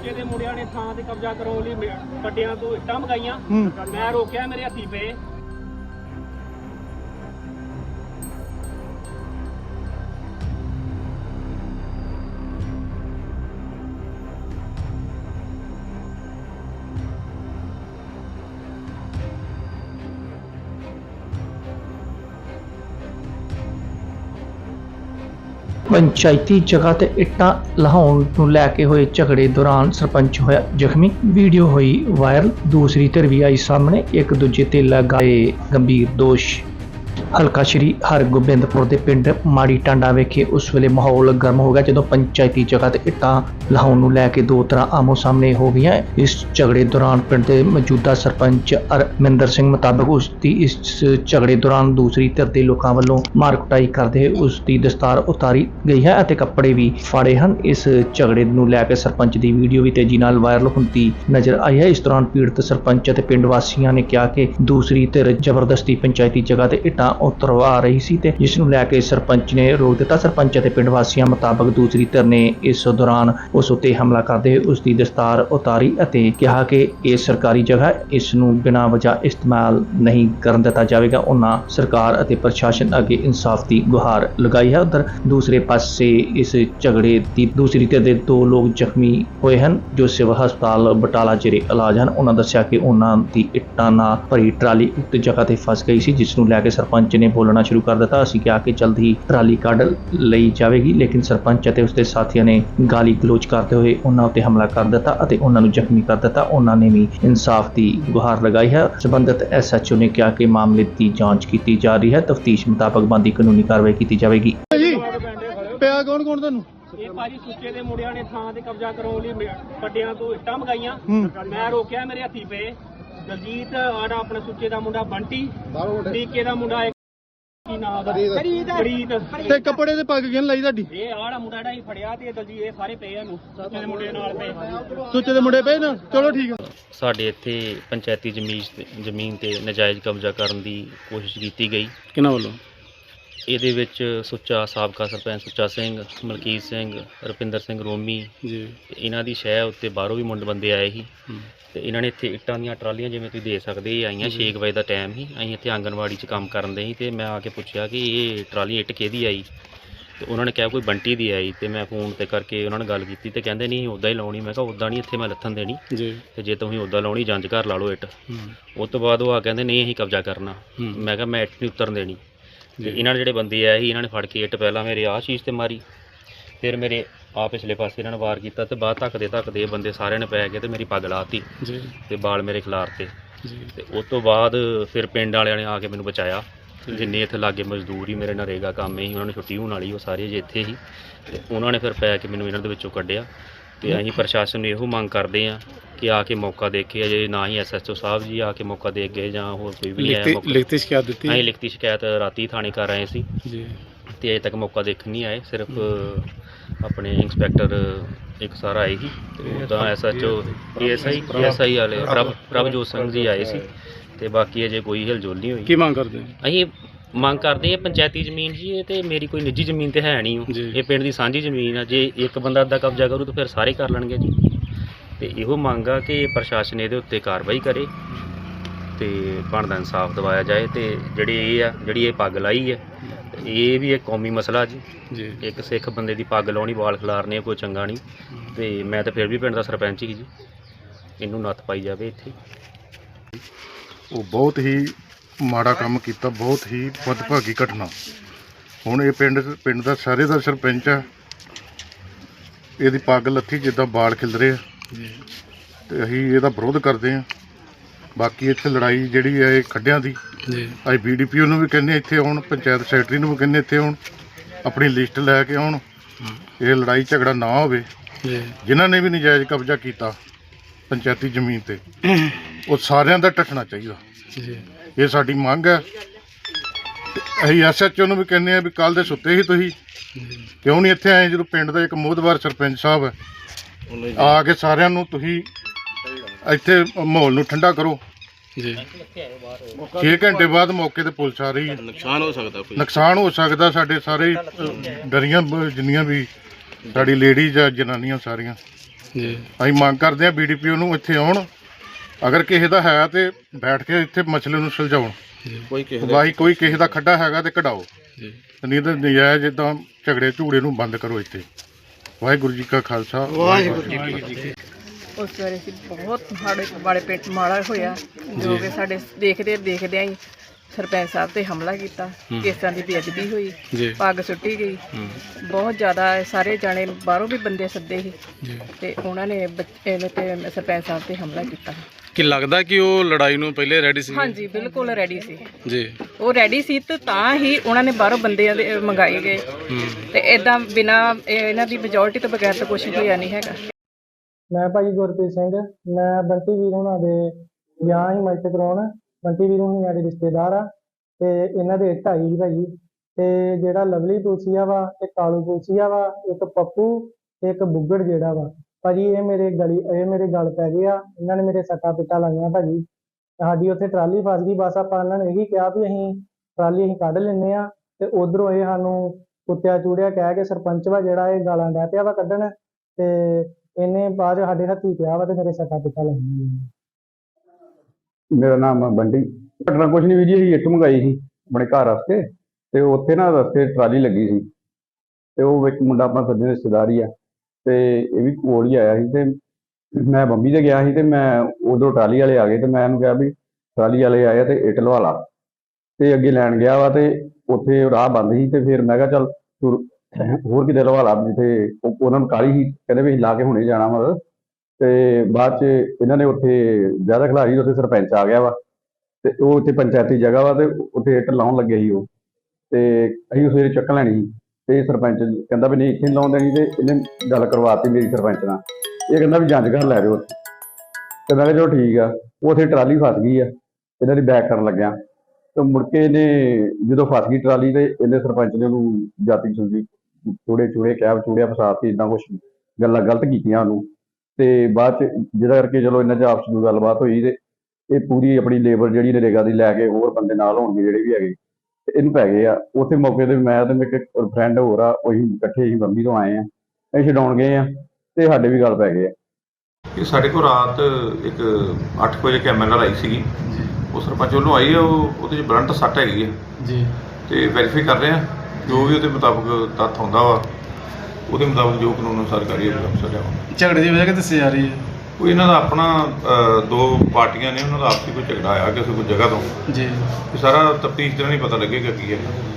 ਸੁੱਚੇ ਦੇ ਮੁੰਡਿਆਂ ਨੇ ਥਾਂ ਤੇ ਕਬਜ਼ਾ ਕਰਾਉਣ ਲਈ ਮੇ- ਵੱਡਿਆਂ ਤੋਂ ਇੱਟਾਂ ਮਗਾਈਆਂ। ਮੈਂ ਰੋਕਿਆ ਮੇਰੇ ਹੱਥੀ ਪਏ। ਪੰਚਾਇਤੀ ਜਗ੍ਹਾ ਤੇ ਇੱਟਾਂ ਲਹਾਉਣ ਨੂੰ ਲੈ ਕੇ ਹੋਏ ਝਗੜੇ ਦੌਰਾਨ ਸਰਪੰਚ ਹੋਇਆ ਜ਼ਖਮੀ। ਵੀਡੀਓ ਹੋਈ ਵਾਇਰਲ। ਦੂਸਰੀ ਧਿਰ ਵੀ ਆਈ ਸਾਹਮਣੇ, ਇੱਕ ਦੂਜੇ ਤੇ ਲਗਾਏ ਗੰਭੀਰ ਦੋਸ਼। ਹਲਕਾ ਸ਼੍ਰੀ ਹਰਗੋਬਿੰਦਪੁਰ ਦੇ ਪਿੰਡ ਮਾੜੀ ਟਾਂਡਾ ਵਿਖੇ ਉਸ ਵੇਲੇ ਮਾਹੌਲ ਗਰਮ ਹੋ ਗਿਆ ਜਦੋਂ ਪੰਚਾਇਤੀ ਜਗ੍ਹਾ ਤੇ ਇੱਟਾਂ ਲਹਾਉਣ ਨੂੰ ਲੈ ਕੇ ਦੋ ਤਰ੍ਹਾਂ ਆਮੋ ਸਾਹਮਣੇ ਹੋ ਗਈਆਂ। ਇਸ ਝਗੜੇ ਦੌਰਾਨ ਪਿੰਡ ਦੇ ਮੌਜੂਦਾ ਸਰਪੰਚ ਅਰਮਿੰਦਰ ਸਿੰਘ ਮੁਤਾਬਕ ਉਸ ਦੀ ਇਸ ਝਗੜੇ ਦੌਰਾਨ ਦੂਸਰੀ ਧਿਰ ਦੇ ਲੋਕਾਂ ਵੱਲੋਂ ਮਾਰ ਕੁਟਾਈ ਕਰਦੇ ਹੋਏ ਉਸ ਦੀ ਦਸਤਾਰ ਉਤਾਰੀ ਗਈ ਹੈ ਅਤੇ ਕੱਪੜੇ ਵੀ ਫਾੜੇ ਹਨ। ਇਸ ਝਗੜੇ ਨੂੰ ਲੈ ਕੇ ਸਰਪੰਚ ਦੀ ਵੀਡੀਓ ਵੀ ਤੇਜ਼ੀ ਨਾਲ ਵਾਇਰਲ ਹੁੰਦੀ ਨਜ਼ਰ ਆਈ ਹੈ। ਇਸ ਦੌਰਾਨ ਪੀੜਤ ਸਰਪੰਚ ਅਤੇ ਪਿੰਡ ਵਾਸੀਆਂ ਨੇ ਕਿਹਾ ਕਿ ਦੂਸਰੀ ਧਿਰ ਜ਼ਬਰਦਸਤੀ ਪੰਚਾਇਤੀ ਜਗ੍ਹਾ ਤੇ ਇੱਟਾਂ ਉਤਰਵਾ ਰਹੀ ਸੀ ਤੇ ਜਿਸ ਨੂੰ ਲੈ ਕੇ ਸਰਪੰਚ ਨੇ ਰੋਕ ਦਿੱਤਾ। ਸਰਪੰਚ ਅਤੇ ਪਿੰਡ ਵਾਸੀਆਂ ਮੁਤਾਬਕ ਦੂਸਰੀ ਧਿਰ ਨੇ ਇਸ ਦੌਰਾਨ ਉਸ ਉੱਤੇ ਹਮਲਾ ਕਰਦੇ ਹੋਏ ਉਸ ਦੀ ਦਸਤਾਰ ਉਤਾਰੀ ਅਤੇ ਕਿਹਾ ਕਿ ਇਹ ਸਰਕਾਰੀ ਜਗ੍ਹਾ ਹੈ, ਇਸ ਨੂੰ ਬਿਨਾਂ ਵਜ੍ਹਾ ਇਸਤੇਮਾਲ ਨਹੀਂ ਕਰਨ ਦਿੱਤਾ ਜਾਵੇਗਾ। ਉਹਨਾਂ ਸਰਕਾਰ ਅਤੇ ਪ੍ਰਸ਼ਾਸਨ ਅੱਗੇ ਇਨਸਾਫ ਦੀ ਗੁਹਾਰ ਲਗਾਈ ਹੈ। ਉਧਰ ਦੂਸਰੇ ਪਾਸੇ ਇਸ ਝਗੜੇ ਦੀ ਦੂਸਰੀ ਧਿਰ ਦੇ ਦੋ ਲੋਕ ਜ਼ਖਮੀ ਹੋਏ ਹਨ ਜੋ ਸਿਵਲ ਹਸਪਤਾਲ ਬਟਾਲਾ ਜਿਹੜੇ ਇਲਾਜ ਹਨ। ਉਹਨਾਂ ਦੱਸਿਆ ਕਿ ਉਹਨਾਂ ਦੀ ਇੱਟਾਂ ਨਾਲ ਭਰੀ ਟਰਾਲੀ ਉਕਤ ਜਗ੍ਹਾ ਤੇ ਫਸ ਗਈ ਸੀ ਜਿਸ ਨੂੰ ਲੈ ਕੇ ਸਰਪੰਚ ਨੇ ਬੋਲਣਾ ਸ਼ੁਰੂ ਕਰ ਦਿੱਤਾ। ਅਸੀਂ ਕਿਹਾ ਕਿ ਜਲਦ ਹੀ ਟਰਾਲੀ ਕੱਢ ਲਈ ਜਾਵੇਗੀ ਲੇਕਿਨ ਸਰਪੰਚ ਅਤੇ ਉਸਦੇ ਸਾਥੀਆਂ ਨੇ ਗਾਲੀ ਗਲੋਚ ਕਰਦੇ ਹੋਏ ਉਹਨਾਂ ਉੱਤੇ ਹਮਲਾ ਕਰ ਦਿੱਤਾ ਅਤੇ ਉਹਨਾਂ ਨੂੰ ਜ਼ਖਮੀ ਕਰ ਦਿੱਤਾ। ਉਹਨਾਂ ਨੇ ਵੀ ਇਨਸਾਫ ਦੀ ਗੁਹਾਰ ਲਗਾਈ ਹੈ। ਸਬੰਧਤ ਐਸਐਚਓ ਨੇ ਕਿਹਾ ਕਿ ਮਾਮਲੇ ਦੀ ਜਾਂਚ ਕੀਤੀ ਜਾ ਰਹੀ ਹੈ। ਤਫਤੀਸ਼ ਮੁਤਾਬਕ ਬੰਦੀ ਕਾਨੂੰਨੀ ਕਾਰਵਾਈ ਕੀਤੀ ਜਾਵੇਗੀ। ਪਿਆ ਕੌਣ ਕੌਣ ਤੁਹਾਨੂੰ? ਇਹ ਭਾਜੀ ਸੁੱਚੇ ਦੇ ਮੁੰਡਿਆਂ ਨੇ ਥਾਂ ਤੇ ਕਬਜ਼ਾ ਕਰਾਉਣ ਲਈ ਮੇ- ਵੱਡਿਆਂ ਤੋਂ ਇੱਟਾਂ ਮਗਾਈਆਂ। ਹੂੰ। ਮੈਂ ਰੋਕਿਆ ਮੇਰੇ ਹੱਥੀ ਪਏ। ਦਲਜੀਤ ਆੜਾ ਆਪਣਾ ਸੁੱਚੇ ਦਾ ਮੁੰਡਾ ਬੰਟੀ ਟੀਕੇ ਦਾ ਮੁੰਡਾ ਕੀ ਨਾਮ ਦਾ ਫਰੀਦ। ਤੇ ਕੱਪੜੇ ਤੇ ਪੱਗ ਕਿਹਨ ਲਈ ਤੁਹਾਡੀ? ਇਹ ਆੜਾ ਮੁੰਡਾ ਜਿਹੜਾ ਹੀ ਫੜਿਆ ਤੇ ਦਲਜੀਤ ਇਹ ਸਾਰੇ ਪਏ ਇਹਨੂੰ ਸੁੱਚੇ ਦੇ ਮੁੰਡੇ ਨਾਲ ਪਏ ਸੁੱਚੇ ਦੇ ਮੁੰਡੇ ਪਏ ਨਾ? ਚਲੋ ਠੀਕ ਆ। ਸਾਡੇ ਇੱਥੇ ਪੰਚਾਇਤੀ ਜ਼ਮੀਨ ਤੇ ਜ਼ਮੀਨ ਤੇ ਨਜਾਇਜ਼ ਕਬਜ਼ਾ ਕਰਨ ਦੀ ਕੋਸ਼ਿਸ਼ ਕੀਤੀ ਗਈ। ਕਿਹਨਾਂ ਵੱਲੋਂ? ਇਹਦੇ ਵਿੱਚ ਸੁੱਚਾ ਸਾਬਕਾ ਸਰਪੰਚ ਸੁੱਚਾ ਸਿੰਘ ਮਲਕੀਤ ਸਿੰਘ ਰੁਪਿੰਦਰ ਸਿੰਘ ਰੋਮੀ ਜੀ। ਇਹਨਾਂ ਦੀ ਸ਼ਹਿ ਉੱਤੇ ਬਾਹਰੋਂ ਵੀ ਮੁੰਡੇ ਬੰਦੇ ਆਏ ਸੀ। ਤੇ ਇਹਨਾਂ ਨੇ ਇੱਥੇ ਇੱਟਾਂ ਦੀਆਂ ਟਰਾਲੀਆਂ ਜਿਵੇਂ ਤੁਸੀਂ ਦੇਖ ਸਕਦੇ ਇਹ ਆਈਆਂ 6 ਵਜੇ ਦਾ ਟਾਈਮ ਸੀ। ਅਸੀਂ ਇੱਥੇ ਆਂਗਨਵਾੜੀ 'ਚ ਕੰਮ ਕਰਨ ਦੇ ਸੀ ਤੇ ਮੈਂ ਆ ਕੇ ਪੁੱਛਿਆ ਕਿ ਇਹ ਟਰਾਲੀ ਇੱਟ ਕਿਹਦੀ ਆਈ? ਤੇ ਉਹਨਾਂ ਨੇ ਕਿਹਾ ਕੋਈ ਬੰਟੀ ਦੀ ਆਈ। ਤੇ ਮੈਂ ਫੋਨ ਤੇ ਕਰਕੇ ਉਹਨਾਂ ਨਾਲ ਗੱਲ ਕੀਤੀ ਤੇ ਕਹਿੰਦੇ ਨਹੀਂ ਉੱਦਾਂ ਹੀ ਲਾਉਣੀ। ਮੈਂ ਕਿਹਾ ਉੱਦਾਂ ਨਹੀਂ ਇੱਥੇ ਮੈਂ ਲੱਥਣ ਦੇਣੀ। ਜੀ। ਤੇ ਜੇ ਤੁਸੀਂ ਉੱਦਾਂ ਲਾਉਣੀ ਜੰਜ ਘਰ ਲਾ ਲਓ ਇੱਟ। ਉਸ ਤੋਂ ਬਾਅਦ ਉਹ ਆ ਕਹਿੰਦੇ ਨਹੀਂ ਅਸੀਂ ਕਬਜ਼ਾ ਕਰਨਾ। ਮੈਂ ਕਿਹਾ ਮੈਂ ਇੱਟ ਨਹੀਂ ਉਤਰਨ ਦੇਣੀ। ਤੇ ਜੀ। ਇਹਨਾਂ ਨੇ ਜਿਹੜੇ ਬੰਦੇ ਆਏ ਸੀ ਇਹਨਾਂ ਨੇ ਫੜ ਕੇ ਇੱਟ ਪਹਿਲਾਂ ਮੇਰੇ ਆਹ ਚੀਜ਼ ਤੇ ਮਾਰੀ ਫਿਰ ਮੇਰੇ ਆ ਪਿਛਲੇ ਪਾਸੇ ਇਹਨਾਂ ਨੇ ਵਾਰ ਕੀਤਾ ਤੇ ਬਾਅਦ ਧੱਕਦੇ ਧੱਕਦੇ ਇਹ ਬੰਦੇ ਸਾਰਿਆਂ ਨੇ ਪੈ ਗਏ ਤੇ ਮੇਰੀ ਪੱਗ ਲਾਤੀ ਜੀ। ਤੇ ਬਾਲ ਮੇਰੇ ਖਿਲਾਰ ਤੇ। ਜੀ। ਤੇ ਉਸ ਤੋਂ ਬਾਅਦ ਫਿਰ ਪਿੰਡ ਵਾਲਿਆਂ ਨੇ ਆ ਕੇ ਮੈਨੂੰ ਬਚਾਇਆ। ਜਿੰਨੇ ਇੱਥੇ ਲਾਗੇ ਮਜ਼ਦੂਰ ਹੀ ਮੇਰੇ ਨਰੇਗਾ ਕੰਮ ਹੀ ਉਹਨਾਂ ਨੇ ਛੁੱਟੀ ਹੋਣ ਵਾਲੀ ਉਹ ਸਾਰੇ ਜੇ ਇੱਥੇ ਹੀ। ਤੇ ਉਹਨਾਂ ਨੇ ਫਿਰ ਪੈ ਕੇ ਮੈਨੂੰ ਇਹਨਾਂ ਦੇ ਵਿੱਚੋਂ ਕੱਢਿਆ। ਤੇ ਅਸੀਂ ਪ੍ਰਸ਼ਾਸਨ ਨੂੰ ਇਹੋ ਮੰਗ ਕਰਦੇ ਆ ਕਿ ਆ ਕੇ ਮੌਕਾ ਦੇਖੇ ਅਜੇ ਨਾ ਹੀ ਐਸਐਸਓ ਸਾਹਿਬ ਜੀ ਆ ਕੇ ਮੌਕਾ ਦੇਖ ਗਏ ਜਾਂ ਹੋਰ ਕੋਈ ਵੀ ਨਹੀਂ ਆਇਆ ਮੌਕਾ। ਲਿਖਤੀ ਸ਼ਿਕਾਇਤ ਦਿੱਤੀ ਅਸੀਂ ਲਿਖਤੀ ਸ਼ਿਕਾਇਤ ਰਾਤੀ ਥਾਣੇ ਕਰ ਆਏ ਸੀ ਜੀ। ਤੇ ਅਜੇ ਤੱਕ ਮੌਕਾ ਦੇਖਣ ਨਹੀਂ ਆਏ ਸਿਰਫ ਆਪਣੇ ਇੰਸਪੈਕਟਰ ਇੱਕ ਸਾਰਾ ਆਏ ਸੀ ਤੇ ਉਹਦਾ ਐਸਐਚਓ ਏਐਸਆਈ ਏਐਸਆਈ ਵਾਲੇ ਪ੍ਰਭ ਪ੍ਰਭਜੋਤ ਸਿੰਘ ਜੀ ਆਏ ਸੀ ਤੇ ਬਾਕੀ ਅਜੇ ਕੋਈ ਹਿਲਜੁਲ ਨਹੀਂ ਹੋਈ। ਕੀ ਮੰਗ ਕਰਦੇ ਹੋ? ਅਸੀਂ ਮੰਗ ਕਰਦੇ ਹਾਂ ਪੰਚਾਇਤੀ ਜ਼ਮੀਨ ਜੀ ਇਹ ਤੇ ਮੇਰੀ ਕੋਈ ਨਿੱਜੀ ਜ਼ਮੀਨ ਤੇ ਹੈ ਨਹੀਂ ਉਹ। ਜੀ। ਇਹ ਪਿੰਡ ਦੀ ਸਾਂਝੀ ਜ਼ਮੀਨ ਆ ਜੇ ਇੱਕ ਬੰਦਾ ਅੱਧਾ ਕਬਜ਼ਾ ਕਰੂ ਤਾਂ ਫਿਰ ਸਾਰੇ ਕਰ ਲੈਣਗੇ ਜੀ। ਤੇ ਇਹੋ ਮੰਗ ਆ ਕਿ ਪ੍ਰਸ਼ਾਸਨ ਇਹਦੇ ਉੱਤੇ ਕਾਰਵਾਈ ਕਰੇ ਤੇ ਬਣਦਾ ਇਨਸਾਫ ਦਿਵਾਇਆ ਜਾਏ ਤੇ ਜਿਹੜੇ ਇਹ ਆ ਜਿਹੜੀ ਇਹ ਪੱਗ ਲਾਈ ਹੈ ਤੇ ਇਹ ਵੀ ਇੱਕ ਕੌਮੀ ਮਸਲਾ ਜੀ। ਜੀ। ਇੱਕ ਸਿੱਖ ਬੰਦੇ ਦੀ ਪੱਗ ਲਾਉਣੀ ਵਾਲ ਖਿਲਾਰਨੇ ਕੋਈ ਚੰਗਾ ਨਹੀਂ। ਤੇ ਮੈਂ ਤਾਂ ਫਿਰ ਵੀ ਪਿੰਡ ਦਾ ਸਰਪੰਚ ਹੀ ਜੀ। ਇਹਨੂੰ ਨੱਥ ਪਾਈ ਜਾਵੇ ਇੱਥੇ। ਉਹ ਬਹੁਤ ਹੀ ਮਾੜਾ ਕੰਮ ਕੀਤਾ ਬਹੁਤ ਹੀ ਬਦਭਾਗੀ ਘਟਨਾ। ਹੁਣ ਇਹ ਪਿੰਡ ਪਿੰਡ ਦਾ ਸਾਰੇ ਦਾ ਸਰਪੰਚ ਆ। ਇਹਦੀ ਪੱਗ ਲੱਥੀ ਜਿੱਦਾਂ ਬਾਲ ਖਿਲਰੇ ਆ। ਜੀ। ਤੇ ਅਸੀਂ ਇਹਦਾ ਵਿਰੋਧ ਕਰਦੇ ਆ। ਬਾਕੀ ਇੱਥੇ ਲੜਾਈ ਜਿਹੜੀ ਹੈ ਇਹ ਖੱਡਿਆਂ ਦੀ। ਜੀ। ਅਸੀਂ ਬੀਡੀਪੀਓ ਨੂੰ ਵੀ ਕਹਿੰਦੇ ਇੱਥੇ ਆਉਣ ਪੰਚਾਇਤ ਸੈਕਟਰੀ ਨੂੰ ਵੀ ਕਹਿੰਦੇ ਇੱਥੇ ਆਉਣ। ਆਪਣੀ ਲਿਸਟ ਲੈ ਕੇ ਆਉਣ। ਇਹ ਲੜਾਈ ਝਗੜਾ ਨਾ ਹੋਵੇ। ਜੀ। ਜਿਨ੍ਹਾਂ ਨੇ ਵੀ ਨਜਾਇਜ਼ ਕਬਜ਼ਾ ਕੀਤਾ ਪੰਚਾਇਤੀ ਜ਼ਮੀਨ ਤੇ ਉਹ ਸਾਰਿਆਂ ਦਾ ਟੱਟਣਾ ਚਾਹੀਦਾ। ਜੀ। ਇਹ ਸਾਡੀ ਮੰਗ ਹੈ। ਅਸੀਂ ਐਸਐਚਓ ਨੂੰ ਵੀ ਕਹਿੰਦੇ ਆ ਵੀ ਕੱਲ ਦੇ ਸੁੱਤੇ ਸੀ ਤੁਸੀਂ। ਕਿਉਂ ਨਹੀਂ ਇੱਥੇ ਆਏ ਜਦੋਂ ਪਿੰਡ ਦਾ ਇੱਕ ਮੋਹਦਵਾਰ ਸਰਪੰਚ ਸਾਹਿਬ ਹੈ। ਆ ਕੇ ਸਾਰਿਆਂ ਨੂੰ ਤੁਸੀਂ ਇੱਥੇ ਮਾਹੌਲ ਨੂੰ ਠੰਡਾ ਕਰੋ। ਜੀ। 6 ਘੰਟੇ ਬਾਅਦ ਮੌਕੇ ਤੇ ਪੁਲਿਸ ਆ ਰਹੀ ਹੈ। ਨੁਕਸਾਨ ਹੋ ਸਕਦਾ ਕੋਈ। ਨੁਕਸਾਨ ਹੋ ਸਕਦਾ ਸਾਡੇ ਸਾਰੇ ਡਰੀਆਂ ਜਿੰਨੀਆਂ ਵੀ ਸਾਡੀ ਲੇਡੀਜ਼ ਆ ਜਨਾਨੀਆਂ ਸਾਰੀਆਂ। ਜੀ। ਅਸੀਂ ਮੰਗ ਕਰਦੇ ਆ ਬੀਡੀਪੀਓ ਨੂੰ ਇੱਥੇ ਆਉਣ। ਅਗਰ ਕਿਸੇ ਦਾ ਹੈ ਤੇ ਬੈਠ ਕੇ ਇੱਥੇ ਮਸਲੇ ਨੂੰ ਸੁਲਝਾਉਣ। ਕੋਈ ਵਾਹੀ ਕੋਈ ਕਿਸੇ ਦਾ ਖੱਡਾ ਹੈਗਾ ਤੇ ਕਢਾਓ। ਜੀ। ਨਹੀਂ ਤਾਂ ਨਜਾਇਜ਼ ਜਿੱਦਾਂ ਝਗੜੇ ਝੂੜੇ ਨੂੰ ਬੰਦ ਕਰੋ ਇੱਥੇ। ਵਾਹਿਗੁਰੂ ਜੀ ਕਾ ਖਾਲਸਾ ਵਾਹਿਗੁਰੂ ਜੀ ਕੀ ਫਤਿਹ। ਉਸ ਵੇਲੇ ਸੀ ਬਹੁਤ ਸਾਡੇ ਵਾਲੇ ਪਿੰਡ ਮਾੜਾ ਹੋਇਆ। ਜੋ। ਕਿ ਸਾਡੇ ਦੇਖਦੇ ਦੇਖਦੇ ਹੀ ਸਰਪੰਚ ਸਾਹਿਬ ਤੇ ਹਮਲਾ ਕੀਤਾ। ਕੇਸਾਂ ਦੀ ਬੇਅਦਬੀ ਹੋਈ। ਪੱਗ ਸੁੱਟੀ ਗਈ। ਬਹੁਤ ਜ਼ਿਆਦਾ ਸਾਰੇ ਜਾਣੇ ਬਾਹਰੋਂ ਵੀ ਬੰਦੇ ਸੱਦੇ ਸੀ। ਤੇ ਉਹਨਾਂ ਨੇ ਬੱਚੇ ਨੇ ਤੇ ਸਰਪੰਚ ਸਾਹਿਬ ਤੇ ਹਮਲਾ ਕੀਤਾ। ਕੀ ਲੱਗਦਾ ਕਿ ਉਹ ਲੜਾਈ ਨੂੰ ਪਹਿਲੇ ਰੈਡੀ ਸੀ? ਹਾਂਜੀ ਬਿਲਕੁਲ ਰੈਡੀ ਸੀ। ਜੀ। ਉਹ ਰੈਡੀ ਸੀ ਤੇ ਤਾਂ ਹੀ ਉਹਨਾਂ ਨੇ ਬਾਹਰੋਂ ਬੰਦੇ ਦੇ ਮੰਗਾਏ ਗਏ। ਹੂੰ। ਤੇ ਇਦਾਂ ਬਿਨਾ ਇਹਨਾਂ ਦੀ ਮੈਜੋਰਟੀ ਤੋਂ ਬਗੈਰ ਤਾਂ ਕੁਝ ਹੋਇਆ ਨਹੀਂ ਹੈਗਾ। ਮੈਂ ਭਾਜੀ ਗੁਰਪ੍ਰੀਤ ਸਿੰਘ ਮੈਂ ਬੰਟੀ ਵੀਰ ਹੁਣਾਂ ਦੇ ਗਿਆ ਸੀ ਮਦਦ ਕਰਾਉਣ। ਬੰਟੀ ਵੀਰ ਹੁਣੀ ਮੇਰੇ ਰਿਸ਼ਤੇਦਾਰ ਆ ਤੇ ਇਹਨਾਂ ਦੇ ਆਈ ਸੀ ਭਾਜੀ ਤੇ ਜਿਹੜਾ ਲਵਲੀ ਪੁਲਸੀਆ ਵਾ ਤੇ ਕਾਲੂ ਪੁਲਸੀਆ ਵਾ ਇੱਕ ਪੱਪੂ ਤੇ ਇੱਕ ਬੁੱਗੜ ਜਿਹੜਾ ਵਾ। ਭਾਜੀ ਇਹ ਮੇਰੇ ਗਲੀ, ਇਹ ਮੇਰੇ ਗਲ ਪੈ ਗਏ ਆ, ਇਹਨਾਂ ਨੇ ਮੇਰੇ ਸੱਟਾਂ ਪਿੱਟਾ ਲਾਈਆਂ ਭਾਜੀ। ਸਾਡੀ ਉੱਥੇ ਟਰਾਲੀ ਫਸ ਗਈ, ਬਸ ਆਪਾਂ ਇਹਨਾਂ ਨੇ ਇਹੀ ਕਿਹਾ ਵੀ ਅਸੀਂ ਟਰਾਲੀ ਅਸੀਂ ਕੱਢ ਲੈਂਦੇ ਆ ਤੇ ਉਧਰੋਂ ਇਹ ਸਾਨੂੰ ਕੁੱਤਿਆ ਚੂੜਿਆ ਕਹਿ ਕੇ ਸਰਪੰਚ ਵਾ ਜਿਹੜਾ ਇਹ ਗਾਲਾਂ ਡੈ ਪਿਆ ਵਾ ਕੱਢਣ ਤੇ ਇਹਨੇ ਬਾਅਦ ਸਾਡੇ ਹੱਥੀ ਪਿਆ ਵਾ ਤੇ ਮੇਰੇ ਸੱਟਾ ਪਿੱਟਾ ਲੱਗੀਆਂ ਮੇਰਾ ਨਾਮ ਹੈ ਬੰਟੀ। ਘਟਨਾ ਕੁਛ ਨਹੀਂ ਵੀ ਜੀ, ਅਸੀਂ ਇੱਟ ਮੰਗਾਈ ਸੀ ਆਪਣੇ ਘਰ ਵਾਸਤੇ ਤੇ ਉੱਥੇ ਨਾ ਰਸਤੇ ਟਰਾਲੀ ਲੱਗੀ ਸੀ ਤੇ ਉਹ ਇੱਕ ਮੁੰਡਾ ਆਪਣਾ ਸੱਜਣ ਰਿਸ਼ਤੇਦਾਰ ਹੀ ਆ। ਤੇ ਇਹ ਵੀ ਕੋਲ ਹੀ ਆਇਆ ਸੀ ਤੇ ਮੈਂ ਬੰਬੀ ਤੇ ਗਿਆ ਸੀ ਤੇ ਮੈਂ ਉਧਰੋਂ ਟਰਾਲੀ ਵਾਲੇ ਆ ਗਏ ਤੇ ਮੈਂ ਉਹਨੂੰ ਕਿਹਾ ਵੀ ਟਰਾਲੀ ਵਾਲੇ ਆਏ ਆ ਤੇ ਇੱਟ ਲਵਾ ਲਾ। ਤੇ ਅੱਗੇ ਲੈਣ ਗਿਆ ਵਾ ਤੇ ਉੱਥੇ ਰਾਹ ਬੰਦ ਸੀ ਤੇ ਫਿਰ ਮੈਂ ਕਿਹਾ ਚੱਲ ਹੋਰ ਕਿਤੇ ਲਵਾ ਲਾ ਜਿੱਥੇ ਉਹਨਾਂ ਨੂੰ ਕਾਲੀ ਸੀ, ਕਹਿੰਦੇ ਵੀ ਲਾ ਕੇ ਹੁਣੇ ਜਾਣਾ ਮਤਲਬ ਤੇ ਬਾਅਦ ਚ ਇਹਨਾਂ ਨੇ ਉੱਥੇ ਜ਼ਿਆਦਾ ਖਿਲਾਰੀ ਉੱਥੇ ਸਰਪੰਚ ਆ ਗਿਆ ਵਾ ਤੇ ਉਹ ਉੱਥੇ ਪੰਚਾਇਤੀ ਜਗ੍ਹਾ ਵਾ ਤੇ ਉੱਥੇ ਇੱਟ ਲਾਉਣ ਲੱਗੇ ਸੀ ਉਹ। ਤੇ ਅਸੀਂ ਸਵੇਰੇ ਚੱਕ ਲੈਣੀ ਸੀ। ਤੇ ਸਰਪੰਚ ਕਹਿੰਦਾ ਵੀ ਨਹੀਂ ਇੱਥੇ ਨੀ ਲਾਉਣ ਦੇਣੀ ਤੇ ਇਹਨੇ ਗੱਲ ਕਰਵਾਤੀ ਮੇਰੀ ਸਰਪੰਚ ਨਾਲ। ਇਹ ਕਹਿੰਦਾ ਵੀ ਜੰਜ ਘਰ ਲੈ ਜਾਓ। ਤੇ ਮੈਂ ਕਿਹਾ ਚਲੋ ਠੀਕ ਆ, ਉਹ ਟਰਾਲੀ ਫਸ ਗਈ ਆ, ਇਹਨਾਂ ਦੀ ਬੈਕ ਕਰਨ ਲੱਗਿਆ। ਤੇ ਮੁੜ ਕੇ ਇਹਨੇ ਜਦੋਂ ਫਸ ਗਈ ਟਰਾਲੀ ਤੇ ਇਹਨੇ ਸਰਪੰਚ ਨੇ ਉਹਨੂੰ ਜਾਤੀ ਸੁਣਦੀ ਚੂੜੇ ਚੂੜੇ ਕਹਿ ਚੂੜਿਆ ਫਸਾਤੀ ਇਦਾਂ ਕੁਛ ਗੱਲਾਂ ਗਲਤ ਕੀਤੀਆਂ ਉਹਨੂੰ। ਤੇ ਬਾਅਦ ਚ ਜਿਹਦਾ ਕਰਕੇ ਚਲੋ ਇਹਨਾਂ ਚ ਆਪਸ ਵਿੱਚ ਗੱਲਬਾਤ ਹੋਈ ਤੇ ਇਹ ਪੂਰੀ ਆਪਣੀ ਲੇਬਰ ਜਿਹੜੀ ਨਰੇਗਾ ਦੀ ਲੈ ਕੇ ਹੋਰ ਬੰਦੇ ਨਾਲ ਹੋਣਗੇ ਜਿਹੜੇ ਵੀ ਹੈਗੇ। ਤੇ ਇਹਨੂੰ ਪੈ ਗਏ ਆ। ਉੱਥੇ ਮੌਕੇ ਤੇ ਮੈਂ ਤੇ ਮੇਰੇ ਫਰੈਂਡ ਹੋਰ ਆ ਉਹੀ ਇਕੱਠੇ ਹੀ ਬੰਬੀ ਤੋਂ ਆਏ ਆ। ਅਸੀਂ ਛਡਾਉਣ ਗਏ ਆ ਤੇ ਸਾਡੇ ਵੀ ਗੱਲ ਪੈ ਗਏ ਆ। ਇਹ ਸਾਡੇ ਕੋਲ ਰਾਤ ਇੱਕ 8 ਵਜੇ ਕੈਮਰਾ ਆਈ ਸੀਗੀ। ਉਹ ਸਰਪੰਚ ਵੱਲੋਂ ਆਈ ਆ ਉਹ ਉਹਦੇ ਚ ਬਲੰਟ ਸੱਟ ਹੈਗੀ ਆ। ਜੀ। ਤੇ ਵੈਰੀਫਾਈ ਕਰ ਰਹੇ ਆ ਜੋ ਵੀ ਉਹਦੇ ਮੁਤਾਬਕ ਤੱਥ ਹੁੰਦਾ ਵਾ ਉਹਦੇ ਮੁਤਾਬਕ ਜੋ ਕਾਨੂੰਨ ਅਨੁਸਾਰ ਕਰੀਏ ਅਫਸਰ ਲਿਆਵਾਂਗੇ ਝਗੜੇ ਦੀ ਵਜ੍ਹਾ ਕਿ ਦੱਸੀ ਜਾ ਰਹੀ ਹੈ ਉਹ ਇਹਨਾਂ ਦਾ ਆਪਣਾ ਅ, ਦੋ ਪਾਰਟੀਆਂ ਨੇ ਉਹਨਾਂ ਦਾ ਆਪਸੀ ਕੋਈ ਝਗੜਾ ਆਇਆ ਕਿਸੇ ਕੋਈ ਜਗ੍ਹਾ ਤੋਂ? ਜੀ। ਇਹ ਸਾਰਾ ਤਫਤੀਸ਼ ਤੇ ਨਹੀਂ ਪਤਾ ਲੱਗੇਗਾ ਕੀ ਹੈ।